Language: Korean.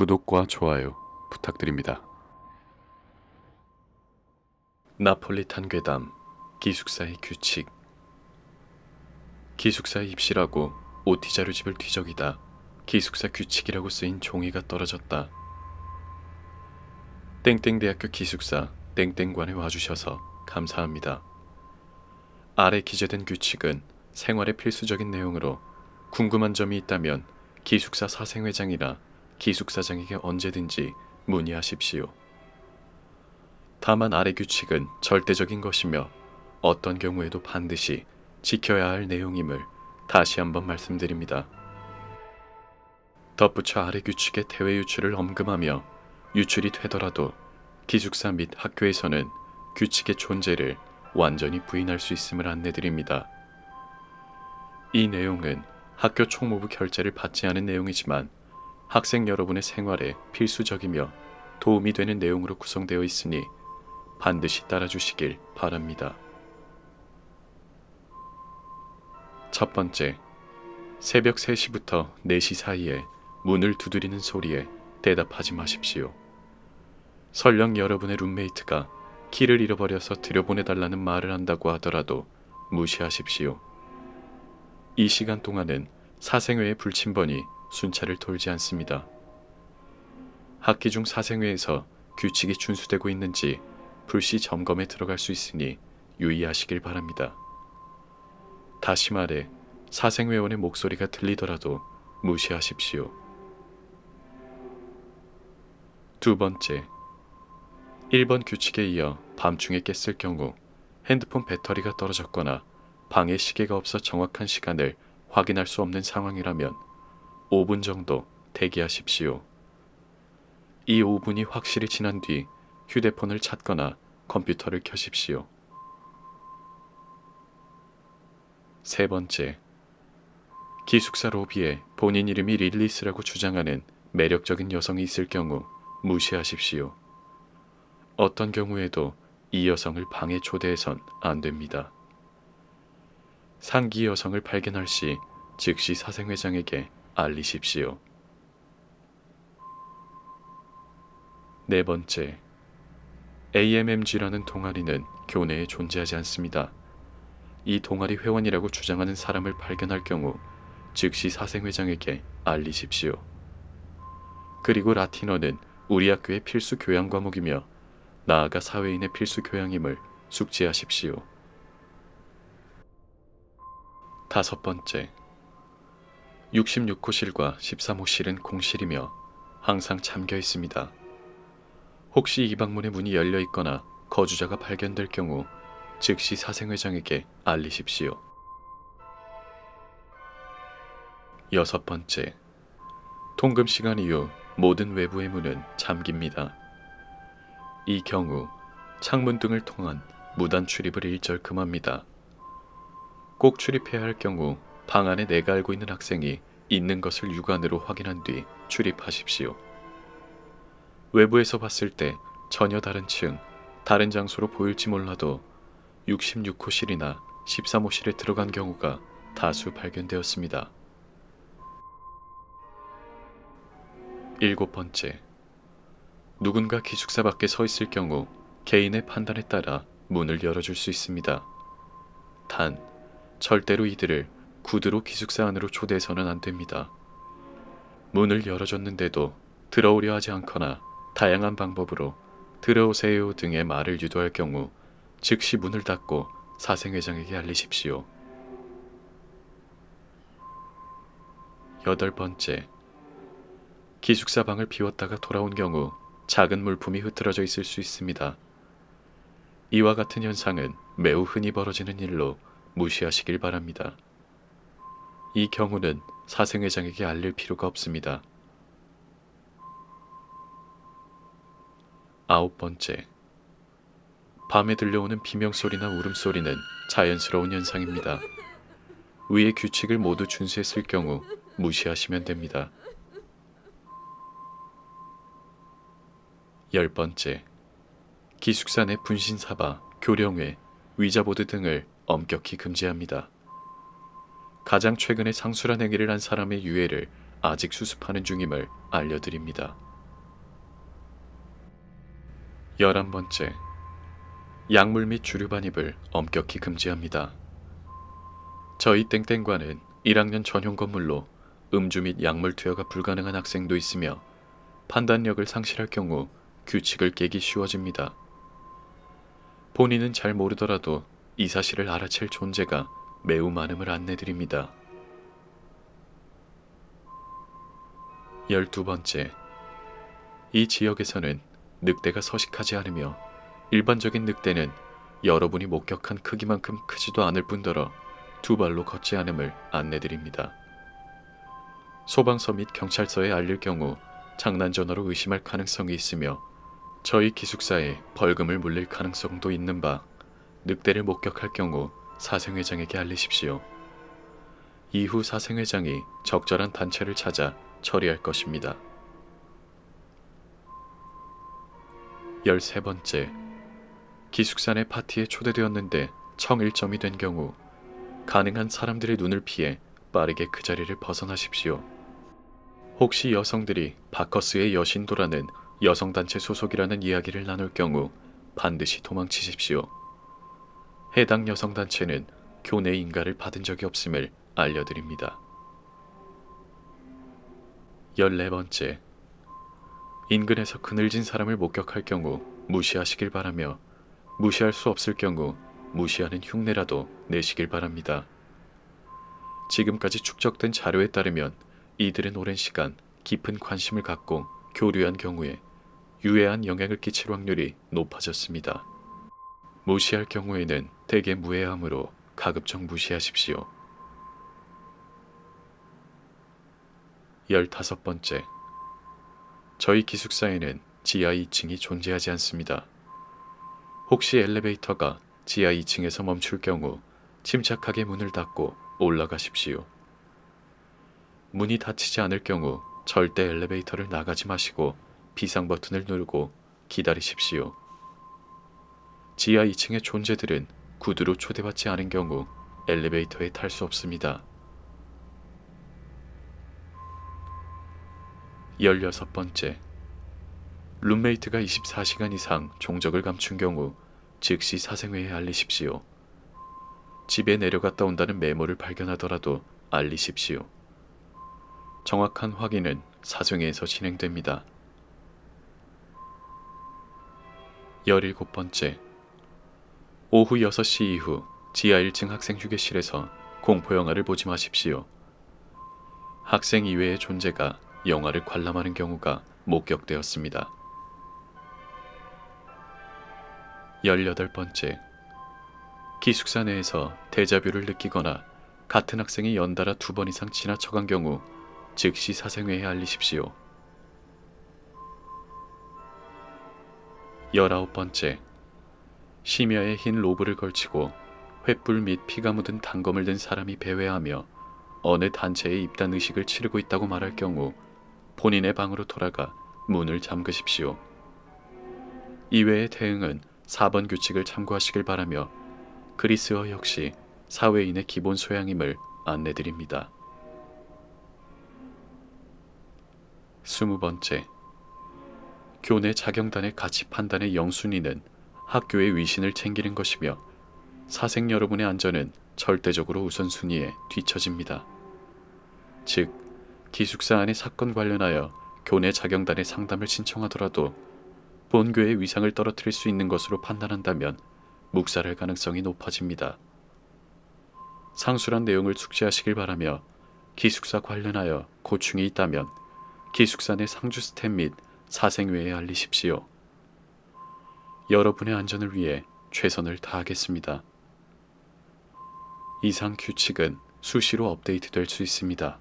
구독과 좋아요 부탁드립니다. 나폴리탄 괴담 기숙사의 규칙 기숙사에 입실하고 OT 자료집을 뒤적이다 기숙사 규칙이라고 쓰인 종이가 떨어졌다. 땡땡대학교 기숙사 땡땡관에 와주셔서 감사합니다. 아래 기재된 규칙은 생활의 필수적인 내용으로 궁금한 점이 있다면 기숙사 사생회장이나 기숙사장에게 언제든지 문의하십시오. 다만 아래 규칙은 절대적인 것이며 어떤 경우에도 반드시 지켜야 할 내용임을 다시 한번 말씀드립니다. 덧붙여 아래 규칙의 대외 유출을 엄금하며 유출이 되더라도 기숙사 및 학교에서는 규칙의 존재를 완전히 부인할 수 있음을 안내드립니다. 이 내용은 학교 총무부 결재를 받지 않은 내용이지만 학생 여러분의 생활에 필수적이며 도움이 되는 내용으로 구성되어 있으니 반드시 따라주시길 바랍니다. 첫 번째, 새벽 3시부터 4시 사이에 문을 두드리는 소리에 대답하지 마십시오. 설령 여러분의 룸메이트가 키를 잃어버려서 들여보내달라는 말을 한다고 하더라도 무시하십시오. 이 시간 동안은 사생회의 불침번이 순찰을 돌지 않습니다. 학기 중 사생회에서 규칙이 준수되고 있는지 불시 점검에 들어갈 수 있으니 유의하시길 바랍니다. 다시 말해 사생회원의 목소리가 들리더라도 무시하십시오. 두 번째, 1번 규칙에 이어 밤중에 깼을 경우 핸드폰 배터리가 떨어졌거나 방에 시계가 없어 정확한 시간을 확인할 수 없는 상황이라면 5분 정도 대기하십시오. 이 5분이 확실히 지난 뒤 휴대폰을 찾거나 컴퓨터를 켜십시오. 세 번째, 기숙사 로비에 본인 이름이 릴리스라고 주장하는 매력적인 여성이 있을 경우 무시하십시오. 어떤 경우에도 이 여성을 방에 초대해선 안 됩니다. 상기 여성을 발견할 시 즉시 사생회장에게 알리십시오. 네 번째, AMMG라는 동아리는 교내에 존재하지 않습니다. 이 동아리 회원이라고 주장하는 사람을 발견할 경우 즉시 사생회장에게 알리십시오. 그리고 라틴어는 우리 학교의 필수 교양 과목이며 나아가 사회인의 필수 교양임을 숙지하십시오. 다섯 번째, 66호실과 13호실은 공실이며 항상 잠겨 있습니다. 혹시 이 방문의 문이 열려 있거나 거주자가 발견될 경우 즉시 사생회장에게 알리십시오. 여섯 번째, 통금 시간 이후 모든 외부의 문은 잠깁니다. 이 경우 창문 등을 통한 무단 출입을 일절 금합니다. 꼭 출입해야 할 경우 방 안에 내가 알고 있는 학생이 있는 것을 육안으로 확인한 뒤 출입하십시오. 외부에서 봤을 때 전혀 다른 층, 다른 장소로 보일지 몰라도 66호실이나 13호실에 들어간 경우가 다수 발견되었습니다. 일곱 번째, 누군가 기숙사 밖에 서 있을 경우 개인의 판단에 따라 문을 열어줄 수 있습니다. 단, 절대로 이들을 구두로 기숙사 안으로 초대해서는 안 됩니다. 문을 열어줬는데도 들어오려 하지 않거나 다양한 방법으로 들어오세요 등의 말을 유도할 경우 즉시 문을 닫고 사생회장에게 알리십시오. 여덟 번째, 기숙사 방을 비웠다가 돌아온 경우 작은 물품이 흐트러져 있을 수 있습니다. 이와 같은 현상은 매우 흔히 벌어지는 일로 무시하시길 바랍니다. 이 경우는 사생회장에게 알릴 필요가 없습니다. 아홉 번째. 밤에 들려오는 비명소리나 울음소리는 자연스러운 현상입니다. 위의 규칙을 모두 준수했을 경우 무시하시면 됩니다. 열 번째. 기숙사 내 분신사바, 교령회, 위자보드 등을 엄격히 금지합니다. 가장 최근에 상술한 행위를 한 사람의 유해를 아직 수습하는 중임을 알려드립니다. 11번째. 약물 및 주류 반입을 엄격히 금지합니다. 저희 땡땡과는 1학년 전용 건물로 음주 및 약물 투여가 불가능한 학생도 있으며 판단력을 상실할 경우 규칙을 깨기 쉬워집니다. 본인은 잘 모르더라도 이 사실을 알아챌 존재가 매우 많음을 안내드립니다. 12번째. 이 지역에서는 늑대가 서식하지 않으며 일반적인 늑대는 여러분이 목격한 크기만큼 크지도 않을 뿐더러 두 발로 걷지 않음을 안내드립니다. 소방서 및 경찰서에 알릴 경우 장난 전화로 의심할 가능성이 있으며 저희 기숙사에 벌금을 물릴 가능성도 있는 바 늑대를 목격할 경우 사생회장에게 알리십시오. 이후 사생회장이 적절한 단체를 찾아 처리할 것입니다. 13번째. 기숙사 내 파티에 초대되었는데 청일점이 된 경우 가능한 사람들의 눈을 피해 빠르게 그 자리를 벗어나십시오. 혹시 여성들이 바커스의 여신도라는 여성단체 소속이라는 이야기를 나눌 경우 반드시 도망치십시오. 해당 여성단체는 교내 인가를 받은 적이 없음을 알려드립니다. 14번째. 인근에서 그늘진 사람을 목격할 경우 무시하시길 바라며 무시할 수 없을 경우 무시하는 흉내라도 내시길 바랍니다. 지금까지 축적된 자료에 따르면 이들은 오랜 시간 깊은 관심을 갖고 교류한 경우에 유해한 영향을 끼칠 확률이 높아졌습니다. 무시할 경우에는 대개 무해함으로 가급적 무시하십시오. 15번째. 저희 기숙사에는 지하 2층이 존재하지 않습니다. 혹시 엘리베이터가 지하 2층에서 멈출 경우 침착하게 문을 닫고 올라가십시오. 문이 닫히지 않을 경우 절대 엘리베이터를 나가지 마시고 비상 버튼을 누르고 기다리십시오. 지하 2층의 존재들은 구두로 초대받지 않은 경우 엘리베이터에 탈 수 없습니다. 16번째. 룸메이트가 24시간 이상 종적을 감춘 경우 즉시 사생회에 알리십시오. 집에 내려갔다 온다는 메모를 발견하더라도 알리십시오. 정확한 확인은 사생회에서 진행됩니다. 17번째. 오후 6시 이후 지하 1층 학생 휴게실에서 공포 영화를 보지 마십시오. 학생 이외의 존재가 영화를 관람하는 경우가 목격되었습니다. 18번째. 기숙사 내에서 대자뷰를 느끼거나 같은 학생이 연달아 두 번 이상 지나쳐간 경우 즉시 사생회에 알리십시오. 19번째. 심야에 흰 로브를 걸치고 횃불 및 피가 묻은 단검을 든 사람이 배회하며 어느 단체에 입단 의식을 치르고 있다고 말할 경우 본인의 방으로 돌아가 문을 잠그십시오. 이외의 대응은 4번 규칙을 참고하시길 바라며 그리스어 역시 사회인의 기본 소양임을 안내드립니다. 20번째. 교내 자경단의 가치 판단의 영순위는 학교의 위신을 챙기는 것이며 사생 여러분의 안전은 절대적으로 우선순위에 뒤처집니다. 즉, 기숙사 안의 사건 관련하여 교내 자경단의 상담을 신청하더라도 본교의 위상을 떨어뜨릴 수 있는 것으로 판단한다면 묵살할 가능성이 높아집니다. 상술한 내용을 숙지하시길 바라며 기숙사 관련하여 고충이 있다면 기숙사 내 상주 스텝 및 사생회에 알리십시오. 여러분의 안전을 위해 최선을 다하겠습니다. 이상 규칙은 수시로 업데이트될 수 있습니다.